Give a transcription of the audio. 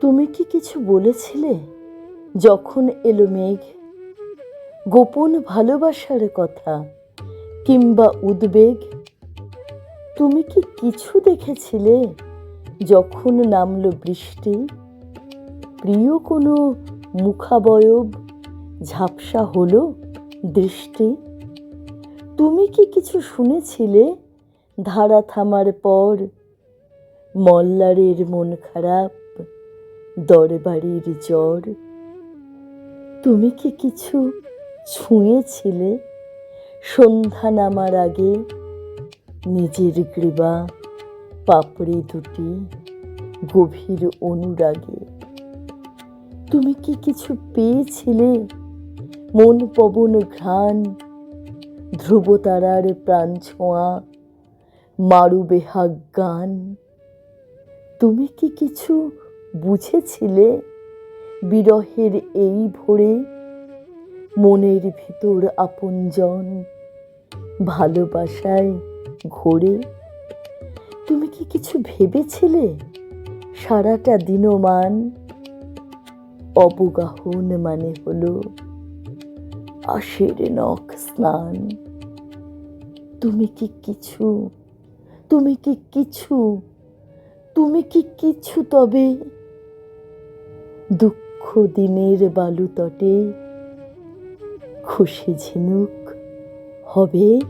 তুমি কি কিছু বলেছিলে? যখন এলো মেঘ, গোপন ভালোবাসার কথা কিংবা উদ্বেগ, তুমি কি কিছু দেখেছিলে? যখন নামলো বৃষ্টি, প্রিয় কোনো মুখাবয়ব, ঝাপসা হলো দৃষ্টি? তুমি কি কিছু শুনেছিলে? ধারা থামার পর মল্লারের মন খারাপ, দরবারির জ্বর। তুমি কি কিছু ছুঁয়েছিলে? সন্ধ্যা নামার আগে নিজের গ্রীবা পাপড়ি দুটি গভীর অনুরাগে। তুমি কি কিছু পেয়েছিলে? মন পবন ঘ্রাণ ধ্রুবতারার প্রাণ ছোঁয়া মারু বেহাগ গান তুমি কি কিছু বুঝেছিলে? বিরহের এই ভোরে মনের ভিতর আপনজন ভালোবাসায় ঘোরে। তুমি কি কিছু ভেবেছিলে? সারাটা দিনমান অবগাহন মানে হলো আশের নখ স্নান। তুমি কি কিছু, তুমি কি কিছু তুমি কি কিছু তবে? দুঃখ দিনের বালু তটে খুশি ঝিনুক হবে?